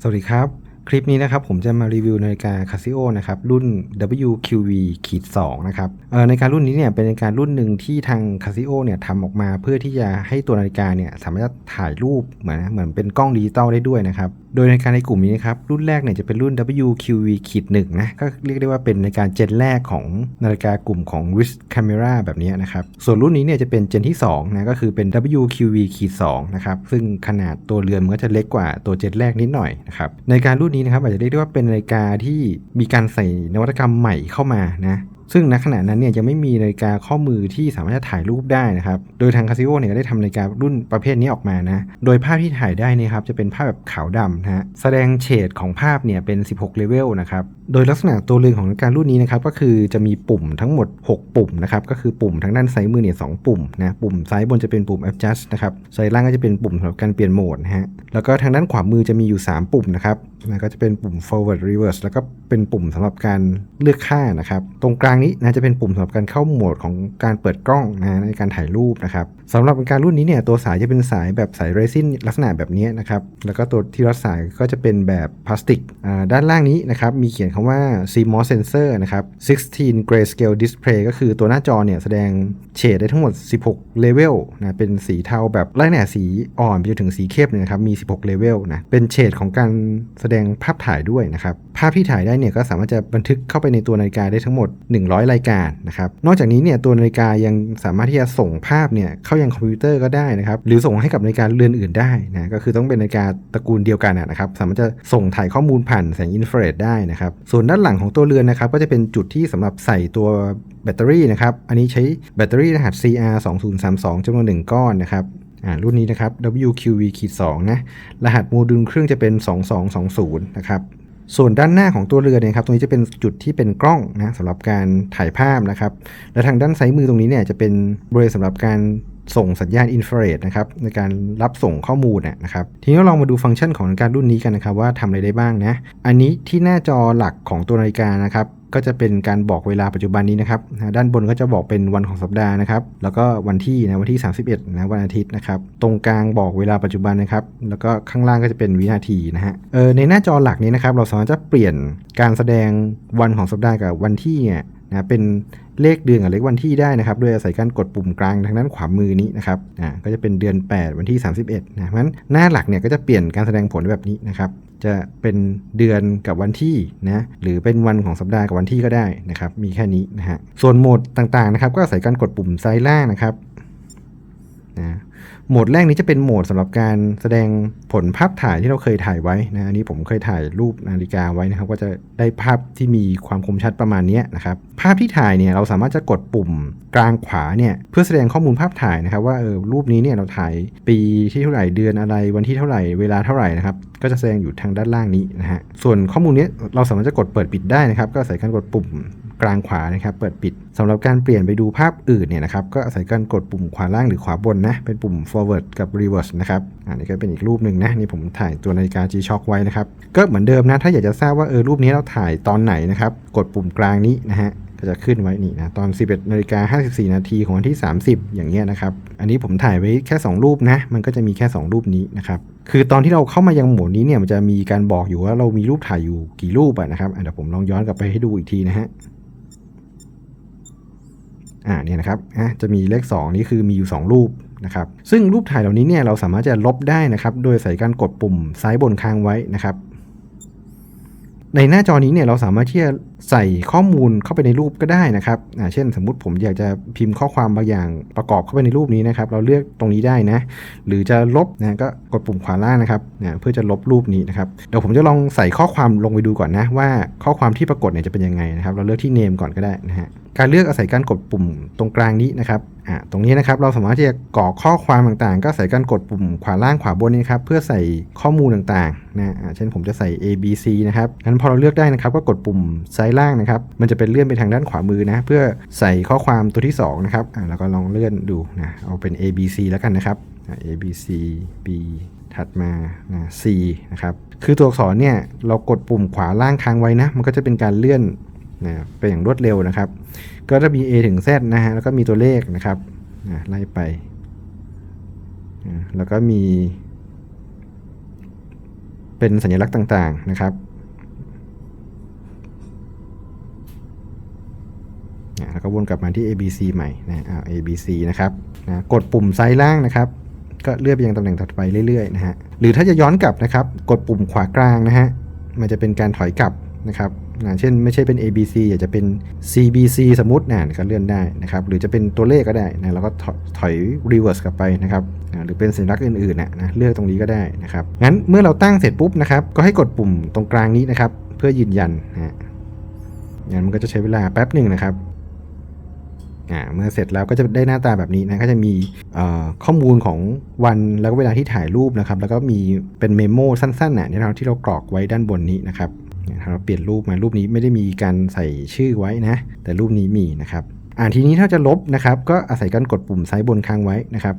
สวัสดีครับ คลิปนี้นะครับผมจะมารีวิวนาฬิกา Casio นะครับรุ่น WQV ขีด2นะครับเอ่อนาฬิการุ่นนี้เนี่ยเป็นนาฬิการุ่นหนึ่งที่ทาง Casio เนี่ยทำออกมาเพื่อที่จะให้ตัวนาฬิกาเนี่ยสามารถถ่ายรูปเหมือนเหมือนเป็นกล้องดิจิตอลได้ด้วยนะครับโดยนาฬิกาในกลุ่มนี้นะครับรุ่นแรกเนี่ยจะเป็นรุ่น WQV ขีด1นะก็เรียกได้ว่าเป็นนาฬิกาเจนแรกของนาฬิกากลุ่มของ wrist camera แบบนี้นะครับส่วนรุ่นนี้เนี่ยจะเป็นเจนที่2นะก็คือเป็น WQV ขีด2นะครับซึ่งขนาดตัวเรือนมันก็จะเล็กกว่าตัวเจนแรกนิดหน่อยนะครับนาฬิการุ่นนี้นะครับอาจจะเรียกได้ว่าเป็นนาฬิกาที่มีการใส่นวัตกรรมใหม่เข้ามานะซึ่งณขณะนั้นเนี่ยยังไม่มีนาฬิกาข้อมือที่สามารถจะถ่ายรูปได้นะครับ โดยทางคาซิโอเนี่ยก็ได้ทำนาฬิการุ่นประเภทนี้ออกมานะ โดยภาพที่ถ่ายได้นี่ครับจะเป็นภาพแบบขาวดำนะฮะ แสดงเฉดของภาพเนี่ยเป็น 16 เลเวลนะครับ โดยลักษณะตัวเรือนของนาฬิการุ่นนี้นะครับก็คือจะมีปุ่มทั้งหมด 6 ปุ่มนะครับก็คือปุ่มทางด้านซ้ายมือเนี่ยสปุ่มนะปุ่มซ้ายบนจะเป็นปุ่ม adjust นะครับซ้ายล่างก็จะเป็นปุ่มสำหรับการเปลี่ยนโหมดนะฮะแล้วก็ทางด้านขวามือจะมีอยู่ 3 ปุ่มนะครับนะก็จะเป็นปุ่ม forward reverse แล้วก็เป็นปุ่มสำหรับการเลือกค่านะครับตรงกลางนี้นะจะเป็นปุ่มสำหรับการเข้าโหมดของการเปิดกล้องนะในการถ่ายรูปนะครับสำหรับการรุ่นนี้เนี่ยตัวสายจะเป็นสายแบบสายเรซินลักษณะแบบนี้นะครับแล้วก็ตัวที่รัดสายก็จะเป็นแบบพลาสติกด้านล่างนี้นะครับมีเขียนคำว่า CMOS sensor นะครับ 16 grayscale display ก็คือตัวหน้าจอเนี่ยแสดงเฉดได้ทั้งหมด 16 เลเวลนะ เป็นสีเทาแบบไล่แหน่สีอ่อนไปจนถึงสีเข้มเนี่ยนะครับ มี 16 เลเวลนะ เป็นเฉดของการแสดงภาพถ่ายด้วยนะครับ ภาพที่ถ่ายได้เนี่ยก็สามารถจะบันทึกเข้าไปในตัวนาฬิกาได้ทั้งหมด 100 รายการนะครับ นอกจากนี้เนี่ยตัวนาฬิกายังสามารถที่จะส่งภาพเนี่ยเข้ายังคอมพิวเตอร์ก็ได้นะครับ หรือส่งให้กับนาฬิกาเรือนอื่นได้นะ ก็คือต้องเป็นนาฬิกาตระกูลเดียวกันนะครับ สามารถจะส่งถ่ายข้อมูลผ่านแสงอินฟราเรดได้นะครับส่วนด้านหลังของตัวเรือนนะครับก็จะเป็นจุดที่สำหรับใส่ตัวแบตเตอรี่นะครับ อันนี้ใช้แบตเตอรี่รหัส CR 2032จำนวน 1 ก้อนนะครับรุ่นนี้นะครับ WQV-2 นะ รหัสโมดูลเครื่องจะเป็น 2220 นะครับ ส่วนด้านหน้าของตัวเรือเนี่ยครับ ตรงนี้จะเป็นจุดที่เป็นกล้องนะสำหรับการถ่ายภาพนะครับ และทางด้านซ้ายมือตรงนี้เนี่ยจะเป็นบริเวณสำหรับการ ส่งสัญญาณอินฟราเรดนะครับในการรับส่งข้อมูลนะครับทีนี้เราลองมาดูฟังก์ชันของนาฬิการุ่นนี้กันนะครับว่าทำอะไรได้บ้างนะอันนี้ที่หน้าจอหลักของตัวนาฬิกานะครับก็จะเป็นการบอกเวลาปัจจุบันนี้นะครับ ด้านบนก็จะบอกเป็นวันของสัปดาห์นะครับ แล้วก็วันที่นะวันที่ 31นะวันอาทิตย์นะครับ ตรงกลางบอกเวลาปัจจุบันนะครับ แล้วก็ข้างล่างก็จะเป็นวินาทีนะฮะ เออในหน้าจอหลักนี้นะครับ เราสามารถจะเปลี่ยนการแสดงวันของสัปดาห์กับวันที่เนี่ยนะเป็น เลขเดือนกับเลขวันที่ได้นะครับโดยอาศัยการกดปุ่มกลางทางด้านขวามือนี้นะครับอ่าก็จะเป็นเดือน 8 วันที่ 31นะเพราะฉะนั้นหน้าหลักเนี่ยก็จะเปลี่ยนการแสดงผลแบบนี้นะครับจะเป็นเดือนกับวันที่นะหรือเป็นวันของสัปดาห์กับวันที่ก็ได้นะครับมีแค่นี้นะฮะส่วนโหมดต่างๆนะครับก็อาศัยการกดปุ่มซ้ายล่างนะครับนะ โหมดแรกนี้จะเป็นโหมดสำหรับการแสดงผลภาพถ่ายที่เราเคยถ่ายไว้นะอันนี้ผมเคยถ่ายรูปนาฬิกาไว้นะครับ ก็จะได้ภาพที่มีความคมชัดประมาณนี้นะครับ ภาพที่ถ่ายเนี่ยเราสามารถจะกดปุ่มกลางขวาเนี่ยเพื่อแสดงข้อมูลภาพถ่ายนะครับ ว่าเออรูปนี้เนี่ยเราถ่ายปีที่เท่าไหร่เดือนอะไร วันที่เท่าไหร่เวลาเท่าไหร่นะครับก็จะแสดงอยู่ทางด้านล่างนี้นะฮะส่วนข้อมูลนี้เราสามารถจะกดเปิดปิดได้นะครับ ก็อาศัยการกดปุ่ม กลางขวานะครับ เปิดปิดสำหรับการเปลี่ยนไปดูภาพอื่นเนี่ยนะครับ ก็อาศัยการกดปุ่มขวาล่างหรือขวาบนนะ เป็นปุ่ม forward กับ reverse นะครับ อันนี้ก็เป็นอีกรูปหนึ่งนะ นี่ผมถ่ายตัวนาฬิกา G-Shock ไว้นะครับ ก็เหมือนเดิมนะ ถ้าอยากจะทราบว่าเออรูปนี้เราถ่ายตอนไหนนะครับ กดปุ่มกลางนี้นะฮะก็จะขึ้นไว้นี่นะตอน 11นาฬิกา54 นาทีของวันที่ 30 อย่างเงี้ยนะครับ อันนี้ผมถ่ายไว้แค่ 2 รูปนะ มันก็จะมีแค่ 2 รูปนี้นะครับ คือตอนที่เราเข้ามายังโหมดนี้เนี่ยมันจะมีการบอกอยู่ว่าเรามีรูปถ่ายอยู่กี่รูปอะนะครับเดี๋ยวผมลองย้อนกลับไปให้ดูอีกทีนะฮะ อ่าเนี่ยนะครับอะจะมีเลข 2 นี่คือมีอยู่ 2 รูปนะครับซึ่งรูปถ่ายเหล่านี้เนี่ยเราสามารถจะลบได้นะครับโดยใส่การกดปุ่มซ้ายบนค้างไว้นะครับในหน้าจอนี้เนี่ยเราสามารถที่จะใส่ข้อมูลเข้าไปในรูปก็ได้นะครับอ่าเช่นสมมุติผมอยากจะพิมพ์ข้อความบางอย่างประกอบเข้าไปในรูปนี้นะครับ เราเลือกตรงนี้ได้นะ หรือจะลบนะก็กดปุ่มขวาล่างนะครับนะเพื่อจะลบรูปนี้นะครับ เดี๋ยวผมจะลองใส่ข้อความลงไปดูก่อนนะว่าข้อความที่ปรากฏเนี่ยจะเป็นยังไงนะครับ เราเลือกที่ name ก่อนก็ได้นะฮะ การเลือกอาศัยการกดปุ่มตรงกลางนี้นะครับอ่าตรงนี้นะครับเราสามารถที่จะกรอกข้อความต่างๆ ก็ใส่การกดปุ่มขวาล่างขวาบนนี้ครับเพื่อใส่ข้อมูลต่างๆนะอ่าเช่นผมจะใส่ A B C นะครับงั้นพอเราเลือกได้นะครับก็กดปุ่มซ้ายล่างนะครับมันจะเป็นเลื่อนไปทางด้านขวามือนะเพื่อใส่ข้อความตัวที่2นะครับอ่าแล้วก็ลองเลื่อนดูนะเอาเป็น A B C แล้วกันนะครับอ่า A B C B ถัดมานะ C นะครับ คือตัวอักษรเนี่ย เรากดปุ่มขวาล่างค้างไว้นะ มันก็จะเป็นการเลื่อน นะไปอย่างรวดเร็วนะครับ ก็จะมี A ถึง Z นะฮะแล้วก็มีตัวเลขนะครับนะไล่ไปแล้วก็มี เป็นสัญลักษณ์ต่างๆนะครับอะแล้วก็วนกลับมาที่ ABC ใหม่นะเอา ABC นะครับนะกดปุ่มซ้ายล่างนะครับก็เลื่อนไปยังตำแหน่งถัดไปเรื่อยๆนะฮะ หรือถ้าจะย้อนกลับนะครับ กดปุ่มขวากลางนะฮะ มันจะเป็นการถอยกลับนะครับ นะเช่นไม่ใช่เป็น ABC อยากจะเป็น CBC สมมตินะก็เลื่อนได้นะครับ หรือจะเป็นตัวเลขก็ได้นะแล้วก็ถอย reverse กลับไปนะครับนะหรือเป็นสัญลักษณ์อื่นๆนะนะเลือกตรงนี้ก็ได้นะครับ งั้นเมื่อเราตั้งเสร็จปุ๊บนะครับ ก็ให้กดปุ่มตรงกลางนี้นะครับ เพื่อยืนยันนะงั้นมันก็จะใช้เวลาแป๊บหนึ่งนะครับอ่าเมื่อเสร็จแล้วก็จะได้หน้าตาแบบนี้นะก็จะมีข้อมูลของวันแล้วก็เวลาที่ถ่ายรูปนะครับ แล้วก็มีเป็นเมโมสั้นๆน่ะที่เราที่เรากรอกไว้ด้านบนนี้นะครับ เนี่ยถ้าเราเปลี่ยนรูปมารูปนี้ไม่ได้มีการใส่ชื่อไว้นะ แต่รูปนี้มีนะครับอ่าทีนี้ถ้าจะลบนะครับ ก็อาศัยการกดปุ่มซ้ายบนค้างไว้นะครับ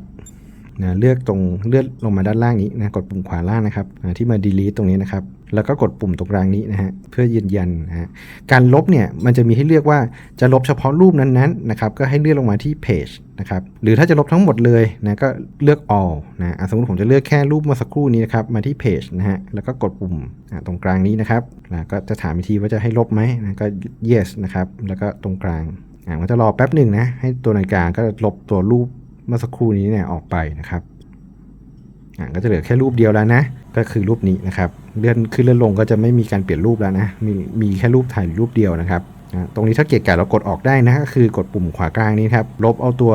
นะเลือกตรงเลื่อนลงมาด้านล่างนี้นะกดปุ่มขวาล่างนะครับที่มา delete ตรงนี้นะครับ แล้วก็กดปุ่มตรงกลางนี้นะฮะเพื่อยืนยันนะฮะการลบเนี่ยมันจะมีให้เลือกว่าจะลบเฉพาะรูปนั้นๆนนะครับก็ให้เลื่อนลงมาที่ page นะครับหรือถ้าจะลบทั้งหมดเลยนะก็เลือก all นะะสมมติผมจะเลือกแค่รูปเมื่อสักครู่นี้นะครับมาที่ page นะฮะแล้วก็กดปุ่มอะตรงกลางนี้นะครับนะก็จะถามอีกทีว่าจะให้ลบไหมนะก็ yes นะครับแล้วก็ตรงกลางอะมันจะรอแป๊บหนึ่งนะให้ตัวนาฬิกาก็ลบตัวรูปเมื่อสักครู่นี้เนี่ยออกไปนะครับอะก็จะเหลือแค่รูปเดียวแล้วนะก็คือรูปนี้นะครับ เลื่อนขึ้นเลื่อนลงก็จะไม่มีการเปลี่ยนรูปแล้วนะ มีมีแค่รูปถ่ายรูปเดียวนะครับอะตรงนี้ถ้าเกียรกะเรากดออกได้นะก็คือกดปุ่มขวากลางนี้ครับลบเอาตัว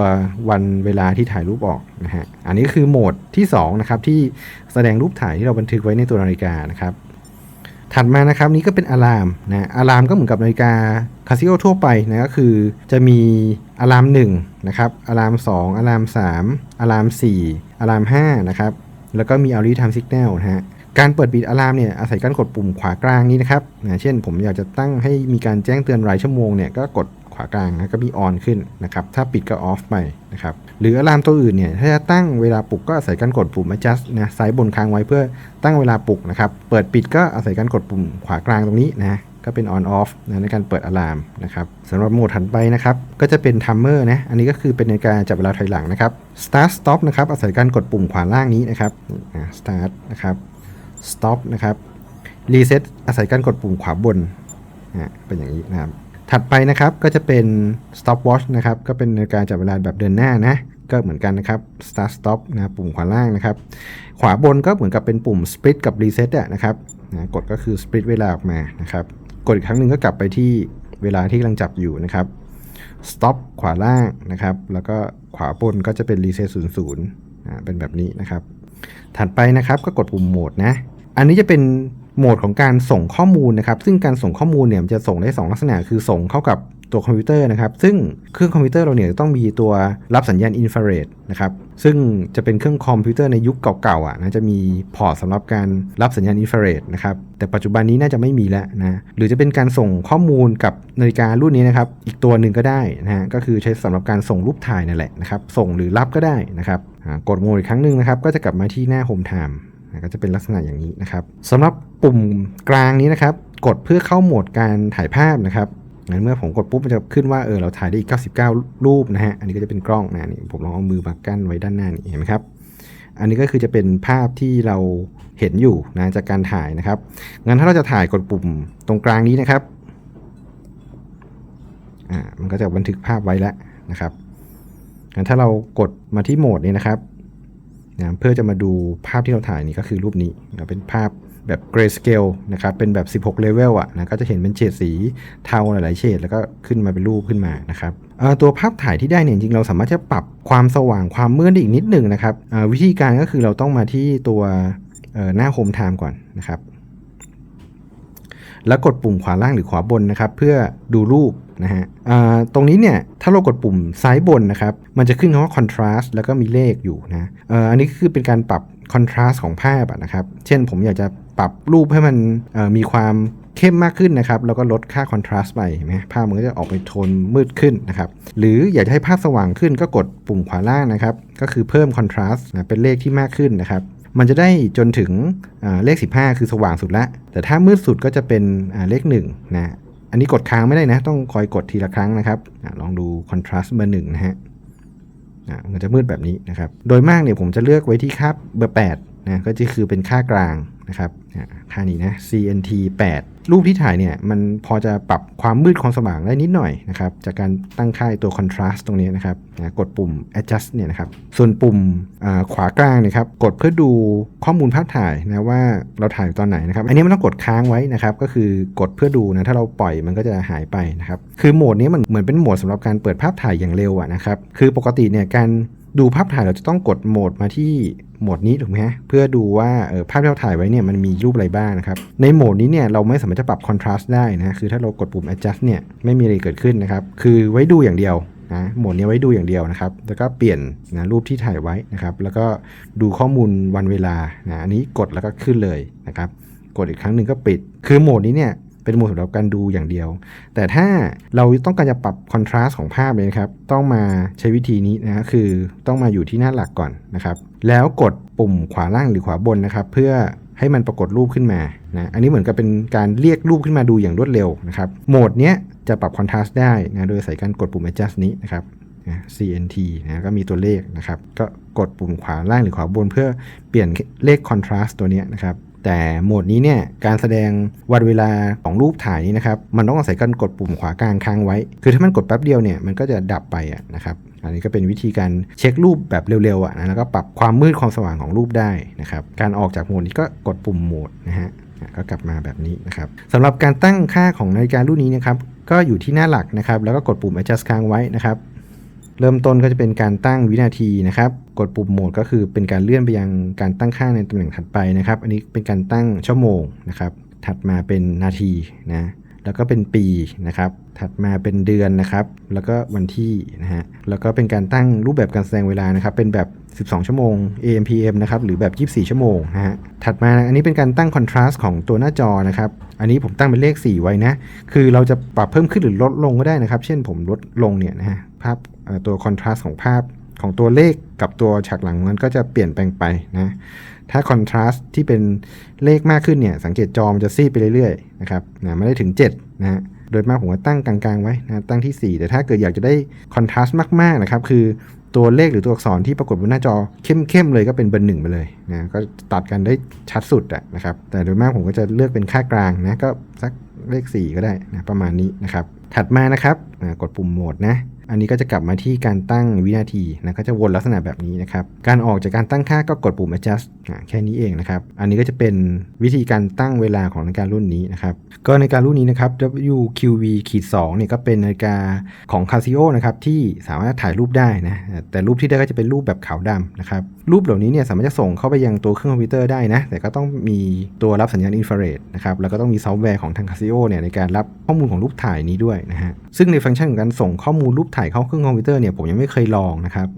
วันเวลาที่ถ่ายรูปออกนะฮะอันนี้คือโหมดที่2นะครับที่แสดงรูปถ่ายที่เราบันทึกไว้ในตัวนาฬิกานะครับถัดมานะครับนี้ก็เป็นอะลามนะอะลามก็เหมือนกับนาฬิกาคาซิโอทั่วไปนะก็คือจะมีอะลาม1นะครับอะลาม2อะลาม3อะลาม4อะลาม5นะครับแล้วก็มี early time signal นะฮะ การเปิดปิดอะลามเนี่ยอาศัยการกดปุ่มขวากลางนี้นะครับนะเช่นผมอยากจะตั้งให้มีการแจ้งเตือนรายชั่วโมงเนี่ยก็กดขวากลางนะก็มี on ขึ้นนะครับถ้าปิดก็ off ไปนะครับหรืออะลามตัวอื่นเนี่ยถ้าจะตั้งเวลาปลุกก็อาศัยการกดปุ่ม adjust นะซ้ายบนค้างไว้เพื่อตั้งเวลาปลุกนะครับเปิดปิดก็อาศัยการกดปุ่มขวากลางตรงนี้นะก็เป็น on off นะในการเปิดอะลามนะครับสำหรับโหมดถัดไปนะครับ ก็จะเป็น timer นะ อันนี้ก็คือเป็นในการจับเวลาถอยหลังนะครับ start stop นะครับ อาศัยการกดปุ่มขวาล่างนี้นะครับ start นะครับ stop นะครับ reset อาศัยการกดปุ่มขวาบนอ่าเป็นอย่างนี้นะครับ ถัดไปนะครับก็จะเป็น stopwatch นะครับ ก็เป็นการจับเวลาแบบเดินหน้านะ ก็เหมือนกันนะครับ start stop นะปุ่มขวาล่างนะครับ ขวาบนก็เหมือนกับเป็นปุ่ม split กับ reset อะนะครับนะกดก็คือ split เวลาออกมานะครับ กดอีกครั้งหนึ่งก็กลับไปที่เวลาที่กำลังจับอยู่นะครับ stop ขวาล่างนะครับ แล้วก็ขวาบนก็จะเป็น reset 00อ่าเป็นแบบนี้นะครับ ถัดไปนะครับก็กดปุ่มโหมดนะ อันนี้จะเป็นโหมดของการส่งข้อมูลนะครับ ซึ่งการส่งข้อมูลเนี่ยมันจะส่งได้ 2 ลักษณะ คือส่งเข้ากับตัวคอมพิวเตอร์นะครับ ซึ่งเครื่องคอมพิวเตอร์เราเนี่ยจะต้องมีตัวรับสัญญาณอินฟราเรดนะครับ ซึ่งจะเป็นเครื่องคอมพิวเตอร์ในยุคเก่าๆอะนะจะมีพอร์ตสำหรับการรับสัญญาณอินฟราเรดนะครับ แต่ปัจจุบันนี้น่าจะไม่มีแล้วนะ หรือจะเป็นการส่งข้อมูลกับนาฬิการุ่นนี้นะครับ อีกตัวหนึ่งก็ได้นะฮะ ก็คือใช้สำหรับการส่งรูปถ่ายนั่นแหละนะครับ ส่งหรือรับก็ได้นะครับกดโหมดอีกครั้งหนึ่งนะครับ ก็จะกลับมาที่หน้า Home Time นะ ก็จะเป็นลักษณะอย่างนี้นะครับสำหรับปุ่มกลางนี้นะครับ กดเพื่อเข้าโหมดการถ่ายภาพนะครับงั้นเมื่อผมกดปุ๊บมันจะขึ้นว่าเออเราถ่ายได้อีก99 รูปนะฮะอันนี้ก็จะเป็นกล้องนะนี่ผมลองเอามือมากั้นไว้ด้านหน้านี่เห็นไหมครับอันนี้ก็คือจะเป็นภาพที่เราเห็นอยู่นะจากการถ่ายนะครับงั้นถ้าเราจะถ่ายกดปุ่มตรงกลางนี้นะครับอ่ามันก็จะบันทึกภาพไว้แล้วนะครับงั้นถ้าเรากดมาที่โหมดนี้นะครับ นะเพื่อจะมาดูภาพที่เราถ่ายนี่ก็คือรูปนี้นะเป็นภาพแบบ grayscale นะครับเป็นแบบ 16 level อะนะก็จะเห็นเป็นเฉดสีเทาหลายๆเฉดแล้วก็ขึ้นมาเป็นรูปขึ้นมานะครับตัวภาพถ่ายที่ได้เนี่ยจริงๆเราสามารถจะปรับความสว่างความมืดได้อีกนิดหนึ่งนะครับวิธีการก็คือเราต้องมาที่ตัวหน้าโฮมไทม์ก่อนนะครับ แล้วกดปุ่มขวาล่างหรือขวาบนนะครับ เพื่อดูรูปนะฮะตรงนี้เนี่ยถ้าเรากดปุ่มซ้ายบนนะครับ มันจะขึ้นคำว่า contrast แล้วก็มีเลขอยู่นะอ,อ,อันนี้คือเป็นการปรับ contrast ของภาพนะครับ เช่นผมอยากจะปรับรูปให้มันมีความเข้มมากขึ้นนะครับ แล้วก็ลดค่า contrast ไปเห็นไหมภาพมันก็จะออกไปโทนมืดขึ้นนะครับ หรืออยากจะให้ภาพสว่างขึ้นก็กดปุ่มขวาล่างนะครับ ก็คือเพิ่ม contrast นะเป็นเลขที่มากขึ้นนะครับ มันจะได้จนถึงเลข 15 คือสว่างสุดละแต่ถ้ามืดสุดก็จะเป็นเลข1นะอันนี้กดค้างไม่ได้นะ ต้องคอยกดทีละครั้งนะครับอลองดู contrast เบอร์หนึ่งนะฮะมันจะมืดแบบนี้นะครับ โดยมากเนี่ยผมจะเลือกไว้ที่ค่าเบอร์8นะก็จะคือเป็นค่ากลางนะครับอ่าค่านี้นะ CNT 8 รูปที่ถ่ายเนี่ยมันพอจะปรับความมืดความสว่างได้นิดหน่อยนะครับจากการตั้งค่าตัว contrast ตรงนี้นะครับกดปุ่ม adjust เนี่ยนะครับส่วนปุ่มขวากลางนะครับกดเพื่อดูข้อมูลภาพถ่ายนะว่าเราถ่ายตอนไหนนะครับอันนี้มันต้องกดค้างไว้นะครับก็คือกดเพื่อดูนะถ้าเราปล่อยมันก็จะหายไปนะครับคือโหมดนี้มันเหมือนเป็นโหมดสำหรับการเปิดภาพถ่ายอย่างเร็วอะนะครับคือปกติเนี่ยการ ดูภาพถ่ายเราจะต้องกดโหมดมาที่โหมดนี้ถูกไหมฮะเพื่อดูว่าเออภาพที่เราถ่ายไว้เนี่ยมันมีรูปอะไรบ้างนะครับ ในโหมดนี้เนี่ยเราไม่สามารถจะปรับ contrast ได้นะคือถ้าเรากดปุ่ม adjust เนี่ยไม่มีอะไรเกิดขึ้นนะครับคือไว้ดูอย่างเดียวนะโหมดนี้ไว้ดูอย่างเดียวนะครับ แล้วก็เปลี่ยนนะรูปที่ถ่ายไว้นะครับ แล้วก็ดูข้อมูลวันเวลานะอันนี้กดแล้วก็ขึ้นเลยนะครับ กดอีกครั้งหนึ่งก็ปิด คือโหมดนี้เนี่ย เป็นโหมดสำหรับการดูอย่างเดียว แต่ถ้าเราต้องการจะปรับคอนทราสต์ของภาพเลยนะครับ ต้องมาใช้วิธีนี้นะคือต้องมาอยู่ที่หน้าหลักก่อนนะครับ แล้วกดปุ่มขวาล่างหรือขวาบนนะครับ เพื่อให้มันปรากฏรูปขึ้นมานะอันนี้เหมือนกับเป็นการเรียกรูปขึ้นมาดูอย่างรวดเร็วนะครับ โหมดเนี้ยจะปรับคอนทราสต์ได้นะโดยใส่การกดปุ่ม adjust นี้นะครับนะ CNT นะก็มีตัวเลขนะครับ ก็กดปุ่มขวาล่างหรือขวาบนเพื่อเปลี่ยนเลข contrast ตัวนี้นะครับ แต่โหมดนี้เนี่ยการแสดงวันเวลาของรูปถ่ายนี้นะครับมันต้องอาศัยการกดปุ่มขวากลางค้างไว้ คือถ้ามันกดแป๊บเดียวเนี่ยมันก็จะดับไปะนะครับอันนี้ก็เป็นวิธีการเช็ครูปแบบเร็วๆอะนะแล้วก็ปรับความมืดความสว่างของรูปได้นะครับการออกจากโหมดนี้ก็กดปุ่มโหมดนะฮะอะก็กลับมาแบบนี้นะครับสำหรับการตั้งค่าของนาฬิการุ่นนี้นะครับก็อยู่ที่หน้าหลักนะครับแล้วก็กดปุ่ม adjust ค้างไว้นะครับ เริ่มต้นก็จะเป็นการตั้งวินาทีนะครับ กดปุ่มโหมดก็คือเป็นการเลื่อนไปยังการตั้งค่าในตำแหน่งถัดไปนะครับ อันนี้เป็นการตั้งชั่วโมงนะครับ ถัดมาเป็นนาทีนะ แล้วก็เป็นปีนะครับ ถัดมาเป็นเดือนนะครับ แล้วก็วันที่นะฮะ แล้วก็เป็นการตั้งรูปแบบการแสดงเวลานะครับ เป็นแบบ 12 ชั่วโมง AM PM นะครับ หรือแบบ 24 ชั่วโมงนะฮะ ถัดมาอันนี้เป็นการตั้งคอนทราสต์ของตัวหน้าจอนะครับ อันนี้ผมตั้งเป็นเลข 4 ไว้นะ คือเราจะปรับเพิ่มขึ้นหรือลดลงก็ได้นะครับ เช่นผมลดลงเนี่ยนะฮะ ภาพ ตัวคอนทราสต์ของภาพของตัวเลขกับตัวฉากหลังมันก็จะเปลี่ยนแปลงไปนะถ้าคอนทราสต์ที่เป็นเลขมากขึ้นเนี่ยสังเกตจอมจะซีดไปเรื่อยๆนะครับนะไม่ได้ถึง7นะฮะโดยมากผมก็ตั้งกลางๆไว้นะตั้งที่ 4 แต่ถ้าเกิดอยากจะได้คอนทราสต์มากๆนะครับคือตัวเลขหรือตัวอักษรที่ปรากฏบนหน้าจอเข้มๆเลยก็เป็นเบอร์หนึ่งไปเลยนะก็ตัดกันได้ชัดสุดอะนะครับแต่โดยมากผมก็จะเลือกเป็นค่ากลางนะก็สักเลข 4 ก็ได้นะประมาณนี้นะครับถัดมานะครับกดปุ่มโหมดนะ อันนี้ก็จะกลับมาที่การตั้งวินาทีนะก็จะวนลักษณะแบบนี้นะครับการออกจากการตั้งค่าก็กดปุ่ม adjust แค่นี้เองนะครับอันนี้ก็จะเป็นวิธีการตั้งเวลาของนาฬิการุ่นนี้นะครับก็นาฬิการุ่นนี้นะครับ WQV ขีด2เนี่ยก็เป็นนาฬิกาของ Casio นะครับที่สามารถถ่ายรูปได้นะแต่รูปที่ได้ก็จะเป็นรูปแบบขาวดำนะครับรูปเหล่านี้เนี่ยสามารถจะส่งเข้าไปยังตัวเครื่องคอมพิวเตอร์ได้นะแต่ก็ต้องมีตัวรับสัญญาณอินฟราเรดนะครับแล้วก็ต้องมีซอฟต์แวร์ของทาง Casio เนี่ยในการรับข้อมูลของรูปถ่ายนี้ด้วยนะฮะซึ่งในฟังก์ชันของการส่งข้อมูลรูปถ่ายเข้าเครื่องคอมพิวเตอร์เนี่ยผมยังไม่เคยลองนะครับ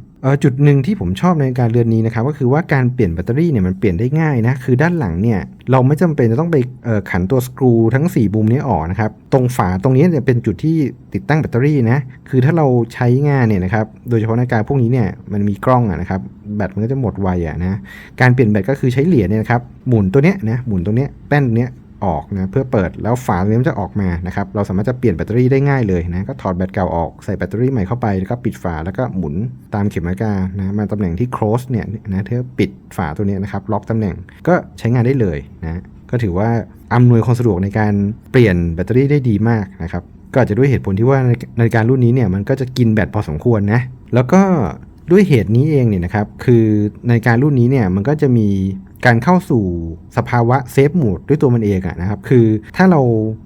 จุดหนึ่งที่ผมชอบในการเรือนนี้นะครับก็คือว่าการเปลี่ยนแบตเตอรี่เนี่ยมันเปลี่ยนได้ง่ายนะคือด้านหลังเนี่ยเราไม่จำเป็นจะต้องไปขันตัวสกรูทั้ง 4 มุมนี้ออกนะครับตรงฝาตรงนี้เนี่ยเป็นจุดที่ติดตั้งแบตเตอรี่นะคือถ้าเราใช้งานเนี่ยนะครับโดยเฉพาะนาฬิกาพวกนี้เนี่ยมันมีกล้องอะนะครับแบตมันก็จะหมดไวอะนะการเปลี่ยนแบตก็คือใช้เหรียญเนี่ยนะครับหมุนตัวเนี้ยนะหมุนตรงเนี้ยแป้นเนี้ย ออกนะเพื่อเปิดแล้วฝาตรงนี้มันจะออกมานะครับเราสามารถจะเปลี่ยนแบตเตอรี่ได้ง่ายเลยนะก็ถอดแบตเก่าออกใส่แบตเตอรี่ใหม่เข้าไปแล้วก็ปิดฝาแล้วก็หมุนตามเข็มนาฬิกานะมาตำแหน่งที่ close เนี่ยนะเพื่อปิดฝาตัวนี้นะครับล็อกตำแหน่งก็ใช้งานได้เลยนะก็ถือว่าอำนวยความสะดวกในการเปลี่ยนแบตเตอรี่ได้ดีมากนะครับก็อาจจะด้วยเหตุผลที่ว่านาฬิการุ่นนี้เนี่ยมันก็จะกินแบตพอสมควรนะแล้วก็ด้วยเหตุนี้เองเนี่ยนะครับคือนาฬิการุ่นนี้เนี่ยมันก็จะมี การเข้าสู่สภาวะเซฟโหมดด้วยตัวมันเองอะนะครับ คือถ้าเรา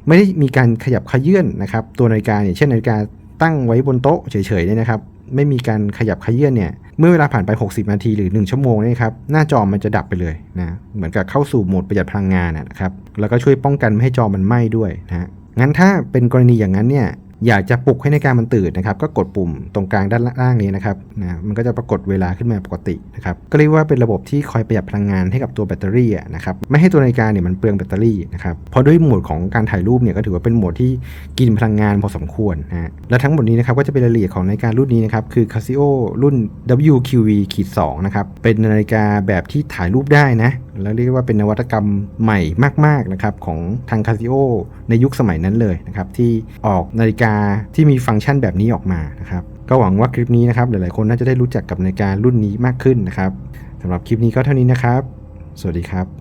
ไม่ได้มีการขยับขยื่นนะครับ ตัวนาฬิกาเนี่ยเช่นนาฬิกาตั้งไว้บนโต๊ะเฉยๆเนี่ยนะครับ ไม่มีการขยับขยื่นเนี่ย เมื่อเวลาผ่านไป 60 นาทีหรือ 1 ชั่วโมงเนี่ยครับ หน้าจอมันจะดับไปเลยนะ เหมือนกับเข้าสู่โหมดประหยัดพลังงานนะครับ แล้วก็ช่วยป้องกันไม่ให้จอมันไหม้ด้วยนะ งั้นถ้าเป็นกรณีอย่างนั้นเนี่ย อยากจะปลุกให้นาฬิกามันตื่นนะครับ ก็กดปุ่มตรงกลางด้านล่างนี้นะครับนะมันก็จะปรากฏเวลาขึ้นมาปกตินะครับ ก็เรียกว่าเป็นระบบที่คอยประหยัดพลังงานให้กับตัวแบตเตอรี่นะครับ ไม่ให้ตัวนาฬิกาเนี่ยมันเปลืองแบตเตอรี่นะครับ เพราะด้วยโหมดของการถ่ายรูปเนี่ยก็ถือว่าเป็นโหมดที่กินพลังงานพอสมควรนะฮะและทั้งหมดนี้นะครับก็จะเป็นรายละเอียดของนาฬิการุ่นนี้นะครับ คือ Casio รุ่น WQV 2 นะครับ เป็นนาฬิกาแบบที่ถ่ายรูปได้นะ แล้วเรียกว่าเป็นนวัตกรรมใหม่มากๆนะครับของทางคาซิโอในยุคสมัยนั้นเลยนะครับที่ออกนาฬิกาที่มีฟังก์ชันแบบนี้ออกมานะครับก็หวังว่าคลิปนี้นะครับหลายๆคนน่าจะได้รู้จักกับนาฬิการุ่นนี้มากขึ้นนะครับสำหรับคลิปนี้ก็เท่านี้นะครับ สวัสดีครับ